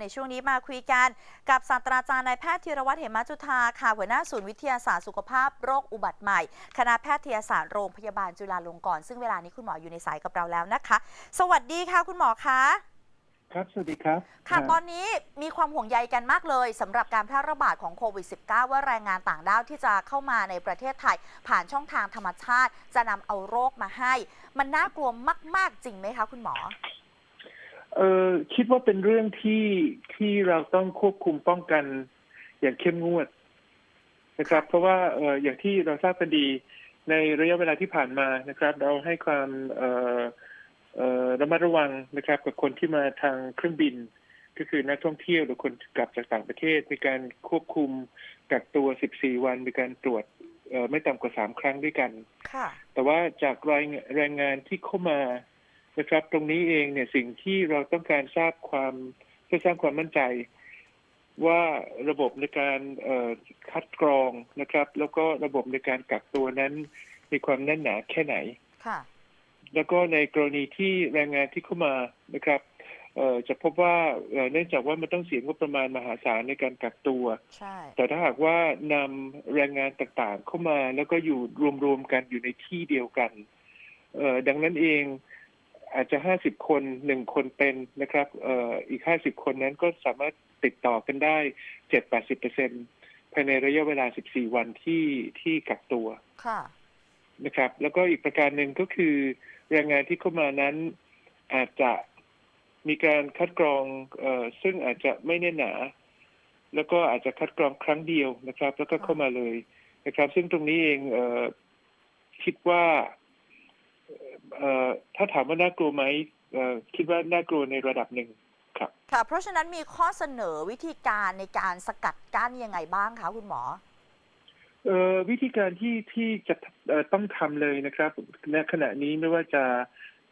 ในช่วงนี้มาคุยกันกับศาสตราจารย์นายแพทย์ธีรวัตรเหมจุธาค่ะหัวหน้าศูนย์วิทยาศาสตร์สุขภาพโรคอุบัติใหม่ คณะแพทยศาสตร์โรงพยาบาลจุฬาลงกรณ์ซึ่งเวลานี้คุณหมออยู่ในสายกับเราแล้วนะคะ สวัสดีค่ะคุณหมอคะครับ สวัสดีครับ ค่ะอ่าตอนนี้มีความห่วงใยกันมากเลยสำหรับการแพร่ระบาดของโควิด -19 ว่าแรงงานต่างด้าวที่จะเข้ามาในประเทศไทย ผ่านช่องทางธรรมชาติ จะนำเอาโรคมาให้ มันน่ากลัวมาก ๆ จริงไหมคะ คุณหมอ เออคิดว่าเป็นเรื่องที่ที่เราต้องควบคุมป้องกันอย่างเข้มงวดนะครับ เพราะว่าเอออย่างที่เราทราบกันดีในระยะเวลาที่ผ่านมานะครับ เราให้ความเออเออระมัดระวังนะครับ กับคนที่มาทางเครื่องบิน ก็คือนักท่องเที่ยวหรือคนกลับจากต่างประเทศมีการควบคุมกักตัว 14 วันมีการตรวจเอ่อไม่ต่ำกว่า 3 ครั้งด้วยกันค่ะแต่ว่าจากรายแรงงานที่เข้ามา นะครับ ตรงนี้เองเนี่ยสิ่งที่เราต้องการทราบความเพื่อสร้างความมั่นใจ ว่าระบบในการเอ่อคัดกรองนะครับ แล้วก็ระบบในการกักตัวนั้น มีความแน่นหนาแค่ไหนค่ะแล้วก็ในกรณีที่แรงงานที่เข้ามานะครับเอ่อจะพบว่าเอ่อเนื่องจากว่ามันต้องเสียงบประมาณมหาศาลในการกักตัวใช่แต่ถ้าหากว่านำแรงงานต่างๆเข้ามาแล้วก็อยู่รวมๆกันอยู่ในที่เดียวกันเอ่อดังนั้นเอง อาจจะห้าสิบคนหนึ่งคนเป็นนะครับเอ่ออีกห้าสิบคนนั้นก็สามารถติดต่อกันได้เจ็ดแปดสิบเปอร์เซ็นภายในระยะเวลาสิบสี่วันที่ที่กักตัวค่ะนะครับ แล้วก็อีกประการหนึ่งก็คือแรงงานที่เข้ามานั้นอาจจะมีการคัดกรองเอ่อซึ่งอาจจะไม่แน่นหนา แล้วก็อาจจะคัดกรองครั้งเดียวนะครับ แล้วก็เข้ามาเลยนะครับ ซึ่งตรงนี้เองเออคิดว่าเอ่อ ถ้าถามว่าน่ากลัวไหมเอ่อคิดว่าน่ากลัวในระดับหนึ่งครับค่ะเพราะฉะนั้นมีข้อเสนอวิธีการในการสกัดกั้นยังไงบ้างคะคุณหมอเอ่อวิธีการที่ที่จะเอ่อต้องทำเลยนะครับณขณะนี้ไม่ว่าจะ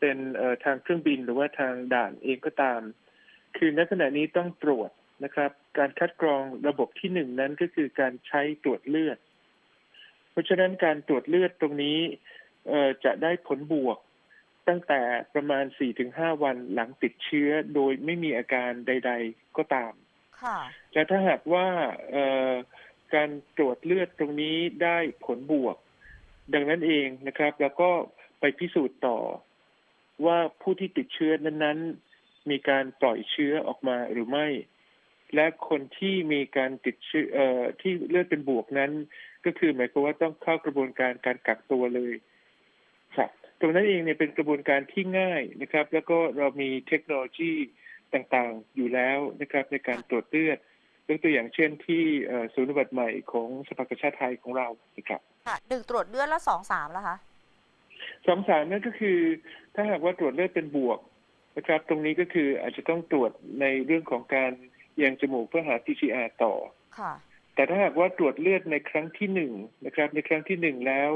เป็นเอ่อทางเครื่องบินหรือว่าทางด่านเองก็ตาม คือณขณะนี้ต้องตรวจนะครับ การคัดกรองระบบที่หนึ่งนั้นก็คือการใช้ตรวจเลือด เพราะฉะนั้นการตรวจเลือดตรงนี้เอ่อจะได้ผลบวก ตั้งแต่ประมาณ 4-5 วันหลังติดเชื้อโดยไม่มีอาการใด ๆ ก็ตามค่ะแต่ถ้าหากว่าเอ่อการตรวจเลือดตรงนี้ได้ผลบวก ดังนั้นเองนะครับ แล้วก็ไปพิสูจน์ต่อว่าผู้ที่ติดเชื้อนั้นๆ มีการปล่อยเชื้อออกมาหรือไม่ และคนที่มีการติดเชื้อเอ่อที่เลือดเป็นบวกนั้น ก็คือหมายความว่าต้องเข้ากระบวนการการกักตัวเลยครับ ตรงนั้นเองเนี่ยเป็นกระบวนการที่ง่ายนะครับ แล้วก็เรามีเทคโนโลยีต่างๆอยู่แล้วนะครับ ในการตรวจเลือดยกตัวอย่างเช่นที่เอ่อศูนย์อุบัติใหม่ของสภากาชาติไทยของเรานะครับค่ะหนึ่งตรวจเลือดแล้วสองสามแล้วคะสองสารนั่นก็คือ ถ้าหากว่าตรวจเลือดเป็นบวกนะครับ ตรงนี้ก็คืออาจจะต้องตรวจในเรื่องของการแยงจมูกเพื่อหา PCR ต่อค่ะ แต่ถ้าหากว่าตรวจเลือดในครั้งที่หนึ่งนะครับ ในครั้งที่หนึ่งแล้ว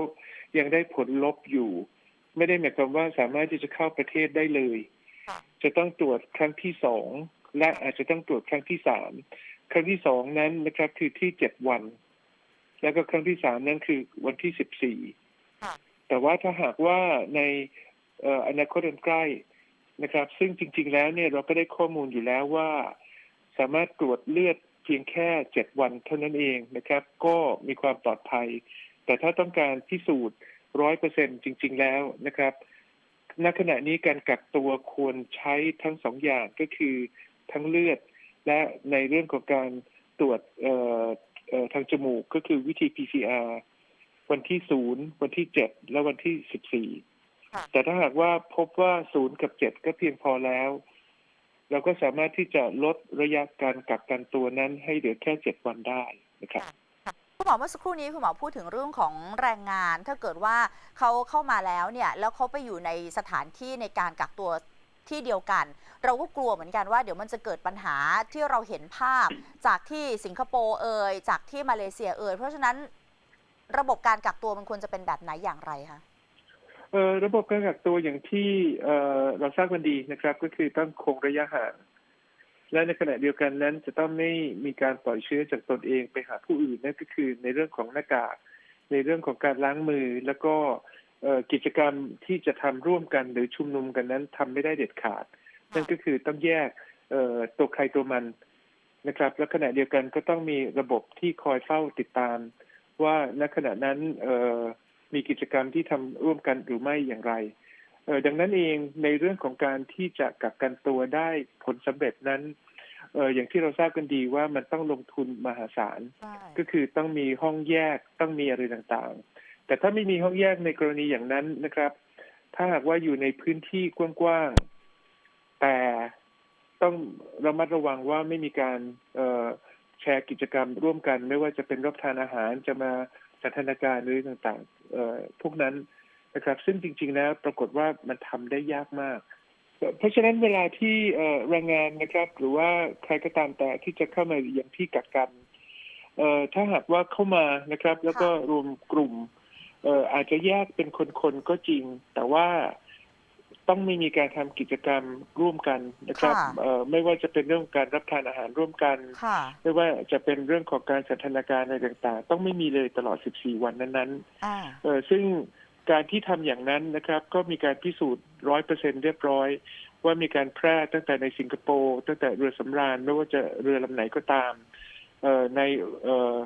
ยังได้ผลลบอยู่ ไม่ได้หมายความว่าสามารถที่จะเข้าประเทศได้เลยค่ะจะต้องตรวจครั้งที่สองและอาจจะต้องตรวจครั้งที่สามครั้งที่สองนั้นนะครับคือที่เจ็ดวัน แล้วก็ครั้งที่สามนั้นคือวันที่สิบสี่ค่ะแต่ว่าถ้าหากว่าในเอ่ออนาคตอันใกล้นะครับ ซึ่งจริง ๆ แล้วเนี่ยเราก็ได้ข้อมูลอยู่แล้วว่า สามารถตรวจเลือดเพียงแค่เจ็ดวันเท่านั้นเองนะครับ ก็มีความปลอดภัย แต่ถ้าต้องการพิสูจน์ ร้อยเปอร์เซ็นจริง ๆ แล้วนะครับณขณะนี้การกักตัวควรใช้ทั้งสองอย่างก็คือทั้งเลือด และในเรื่องของการตรวจเอ่อเอ่อทางจมูกก็คือวิธี PCR วันที่ศูนย์วันที่เจ็ดและวันที่สิบสี่ค่ะแต่ถ้าหากว่าพบว่าศูนย์กับเจ็ดก็เพียงพอแล้ว เราก็สามารถที่จะลดระยะการกักกันตัวนั้นให้เหลือแค่เจ็ดวันได้นะครับ คุณหมอเมื่อสักครู่นี้คุณหมอพูดถึงเรื่องของแรงงาน ถ้าเกิดว่าเขาเข้ามาแล้วเนี่ยแล้วเขาไปอยู่ในสถานที่ในการกักตัวที่เดียวกัน เราก็กลัวเหมือนกันว่าเดี๋ยวมันจะเกิดปัญหาที่เราเห็นภาพ จากที่สิงคโปร์เอ่ยจากที่มาเลเซียเอ่ยเพราะฉะนั้นระบบการกักตัวมันควรจะเป็นแบบไหนอย่างไรคะระบบการกักตัวอย่างที่เอ่อเราทราบกันดีนะครับ ก็คือต้องคงระยะห่าง และในขณะเดียวกันนั้นจะต้องไม่มีการปล่อยเชื้อจากตนเองไปหาผู้อื่นนั่นก็คือในเรื่องของหน้ากากในเรื่องของการล้างมือแล้วก็กิจกรรมที่จะทำร่วมกันหรือชุมนุมกันนั้นทำไม่ได้เด็ดขาด นั่นก็คือต้องแยกตัวใครตัวมันนะครับ และขณะเดียวกันก็ต้องมีระบบที่คอยเฝ้าติดตาม ว่าณขณะนั้นมีกิจกรรมที่ทำร่วมกันหรือไม่อย่างไร ดังนั้นเองในเรื่องของการที่จะกักกันตัวได้ผลสำเร็จนั้นเอ่ออย่างที่เราทราบกันดีว่ามันต้องลงทุนมหาศาลใช่ก็คือต้องมีห้องแยกต้องมีอะไรต่างๆ แต่ถ้าไม่มีห้องแยกในกรณีอย่างนั้นนะครับ ถ้าหากว่าอยู่ในพื้นที่กว้างๆ แต่ต้องระมัดระวังว่าไม่มีการเอ่อแชร์กิจกรรมร่วมกัน ไม่ว่าจะเป็นรับทานอาหารจะมาสันทนาการหรือต่างๆเอ่อพวกนั้น นะครับ ซึ่งจริง ๆ แล้วปรากฏว่ามันทำได้ยากมาก เพราะฉะนั้นเวลาที่เอ่อแรงงานนะครับ หรือว่าใครก็ตามแต่ที่จะเข้ามาอย่างที่กักกันเอ่อถ้าหากว่าเข้ามานะครับ แล้วก็รวมกลุ่มเอ่ออาจจะแยกเป็นคนๆก็จริง แต่ว่าต้องไม่มีการทำกิจกรรมร่วมกันนะครับค่ะเอ่อไม่ว่าจะเป็นเรื่องการรับทานอาหารร่วมกันค่ะไม่ว่าจะเป็นเรื่องของการสันทนาการอะไรต่างๆ ต้องไม่มีเลยตลอด 14 วันนั้นๆอ่าเออซึ่ง การที่ทำอย่างนั้นนะครับ ก็มีการพิสูจน์ร้อยเปอร์เซ็นเรียบร้อย ว่ามีการแพร่ตั้งแต่ในสิงคโปร์ตั้งแต่เรือสำราญไม่ว่าจะเรือลำไหนก็ตามเอ่อในเอ่อ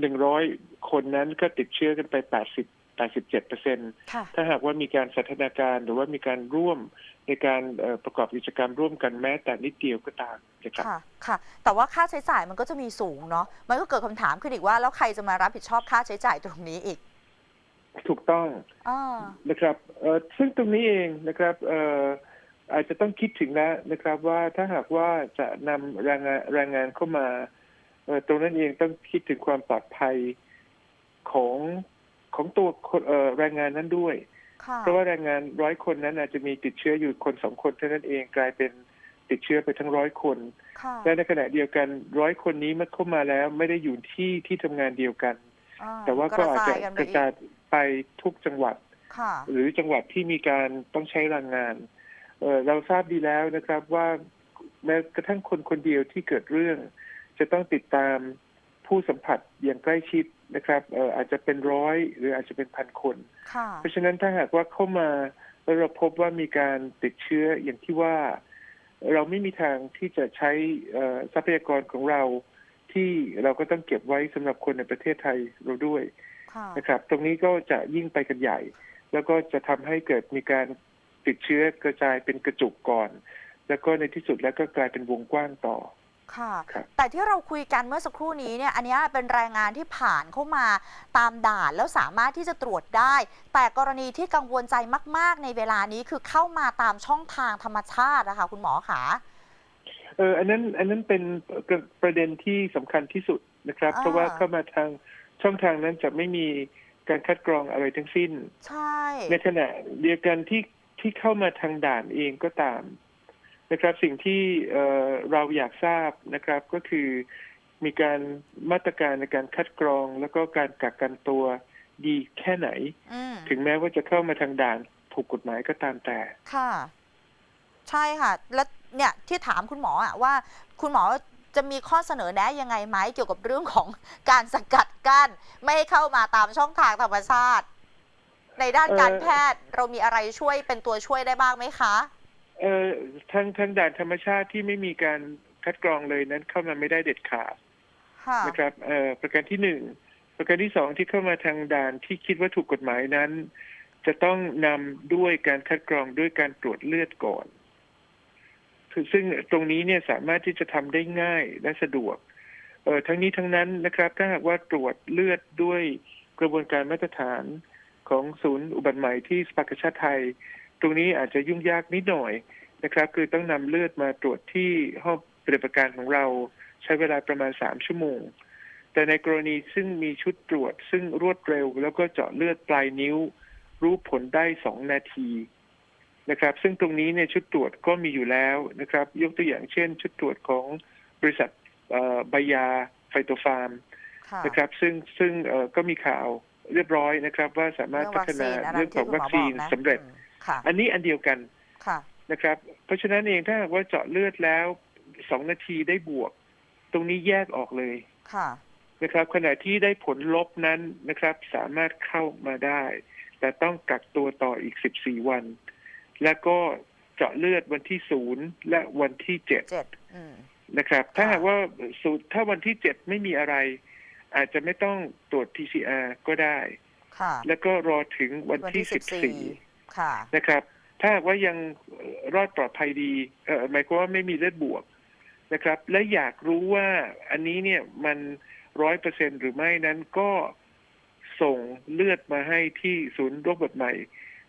หนึ่งร้อยคนนั้นก็ติดเชื้อกันไปแปดสิบแปดสิบเจ็ดเปอร์เซ็นค่ะถ้าหากว่ามีการสันทนาการหรือว่ามีการร่วมในการเอ่อประกอบกิจกรรมร่วมกันแม้แต่นิดเดียวก็ตามนะครับค่ะค่ะ แต่ว่าค่าใช้จ่ายมันก็จะมีสูงเนาะมันก็เกิดคำถามขึ้นอีกว่า แล้วใครจะมารับผิดชอบค่าใช้จ่ายตรงนี้อีก ถูกต้องอ่านะครับเอ่อซึ่งตรงนี้เองนะครับเอ่ออาจจะต้องคิดถึงแล้วนะครับว่าถ้าหากว่าจะนำแรงงานแรงงานเข้ามาเอ่อตรงนั้นเองต้องคิดถึงความปลอดภัยของของตัวคนเอ่อแรงงานนั้นด้วยค่ะเพราะว่าแรงงานร้อยคนนั้นอาจจะมีติดเชื้ออยู่คนสองคนเท่านั้นเองกลายเป็นติดเชื้อไปทั้งร้อยคนค่ะและในขณะเดียวกันร้อยคนนี้เมื่อเข้ามาแล้วไม่ได้อยู่ที่ที่ทำงานเดียวกันอ่แต่ว่าก็อาจจะระยกันกไประอีจาย ไปทุกจังหวัดค่ะหรือจังหวัดที่มีการต้องใช้แรงงานเอ่อเราทราบดีแล้วนะครับว่าแม้กระทั่งคนคนเดียวที่เกิดเรื่อง จะต้องติดตามผู้สัมผัสอย่างใกล้ชิดนะครับเอ่ออาจจะเป็นร้อยหรืออาจจะเป็นพันคนค่ะเพราะฉะนั้นถ้าหากว่าเข้ามาแล้วเราพบว่ามีการติดเชื้ออย่างที่ว่า เราไม่มีทางที่จะใช้เอ่อทรัพยากรของเราที่เราก็ต้องเก็บไว้สำหรับคนในประเทศไทยเราด้วยค่ะ นะครับ ตรงนี้ก็จะยิ่งไปกันใหญ่ แล้วก็จะทำให้เกิดมีการติดเชื้อกระจายเป็นกระจุกก่อน แล้วก็ในที่สุดแล้วก็กลายเป็นวงกว้างต่อค่ะครับแต่ที่เราคุยกันเมื่อสักครู่นี้เนี่ย อันเนี้ยเป็นแรงงานที่ผ่านเข้ามาตามด่านแล้วสามารถที่จะตรวจได้ แต่กรณีที่กังวลใจมาก ๆ ในเวลานี้คือเข้ามาตามช่องทางธรรมชาตินะคะคุณหมอขาเอออันนั้นอันนั้นเป็นประเด็นที่สำคัญที่สุดนะครับอ่าเพราะว่าเข้ามาทาง ช่องทางนั้นจะไม่มีการคัดกรองอะไรทั้งสิ้น ใช่ ในขณะเดียวกันที่ที่เข้ามาทางด่านเองก็ตามนะครับ สิ่งที่เอ่อเราอยากทราบนะครับก็คือมีการมาตรการในการคัดกรอง แล้วก็การกักกันตัวดีแค่ไหนอืมถึงแม้ว่าจะเข้ามาทางด่านถูกกฎหมายก็ตามแต่ ค่ะ ใช่ค่ะ แล้วเนี่ยที่ถามคุณหมออะว่า คุณหมอ จะมีข้อเสนอแนะยังไงไหมเกี่ยวกับเรื่องของการสกัดกั้น ไม่ให้เข้ามาตามช่องทางธรรมชาติ ในด้านเอ่อการแพทย์เรามีอะไรช่วยเป็นตัวช่วยได้บ้างไหมคะเอ่อทางทางด่านธรรมชาติที่ไม่มีการคัดกรองเลยนั้นเข้ามาไม่ได้เด็ดขาดค่ะนะครับเอ่อประการที่หนึ่งประการที่สองที่เข้ามาทางด่านที่คิดว่าถูกกฎหมายนั้น จะต้องนำด้วยการคัดกรองด้วยการตรวจเลือดก่อนคือ ซึ่งตรงนี้เนี่ยสามารถที่จะทำได้ง่ายและสะดวกเออทั้งนี้ทั้งนั้นนะครับ ถ้าหากว่าตรวจเลือดด้วยกระบวนการมาตรฐานของศูนย์อุบัติใหม่ที่สภากชาไทย ตรงนี้อาจจะยุ่งยากนิดหน่อยนะครับ คือต้องนำเลือดมาตรวจที่ห้องปฏิบัติการของเราใช้เวลาประมาณสามชั่วโมง แต่ในกรณีซึ่งมีชุดตรวจซึ่งรวดเร็ว แล้วก็เจาะเลือดปลายนิ้ว รู้ผลได้สองนาที นะครับ ซึ่งตรงนี้เนี่ยชุดตรวจก็มีอยู่แล้วนะครับ ยกตัวอย่างเช่น ชุดตรวจของบริษัทเอ่อใบยาไฟโตฟาร์มค่ะนะครับซึ่งซึ่งเอ่อก็มีข่าวเรียบร้อยนะครับ ว่าสามารถพัฒนาเรื่องของวัคซีนสำเร็จอืมค่ะอันนี้อันเดียวกันค่ะนะครับ เพราะฉะนั้นเองถ้าหากว่าเจาะเลือดแล้วสองนาทีได้บวก ตรงนี้แยกออกเลยค่ะนะครับ ขณะที่ได้ผลลบนั้นนะครับ สามารถเข้ามาได้ แต่ต้องกักตัวต่ออีก 14 วัน และก็เจาะเลือดวันที่ศูนย์และวันที่เจ็ดเจ็ดอืม นะครับ ถ้าค่ะหากว่าศูนย์ถ้าวันที่เจ็ดไม่มีอะไร อาจจะไม่ต้องตรวจ PCR ก็ได้ ค่ะ แล้วก็รอถึงวันวันที่ที่สิสิบบสี่สี่ค่ะ นะครับ ถ้าหากว่ายังเอ่อรอดปลอดภัยดีเอ่อหมายความว่าไม่มีเลือดบวกนะครับ และอยากรู้ว่าอันนี้เนี่ยมันร้อยเปอร์เซ็นหรือไม่นั้นก็ส่งเลือดมาให้ที่ศูนย์โรคแบบใหม่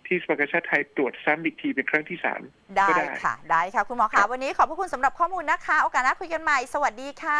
ที่สภากาชาติไทยตรวจซ้ำอีกทีเป็นครั้งที่สามได้ก็ได้ ค่ะ ได้ค่ะ คุณหมอครัคะบ วันนี้ขอบพระคุณสำหรับข้อมูลนะคะ โอกาสหน้าคุยกันใหม่ สวัสดีค่ะ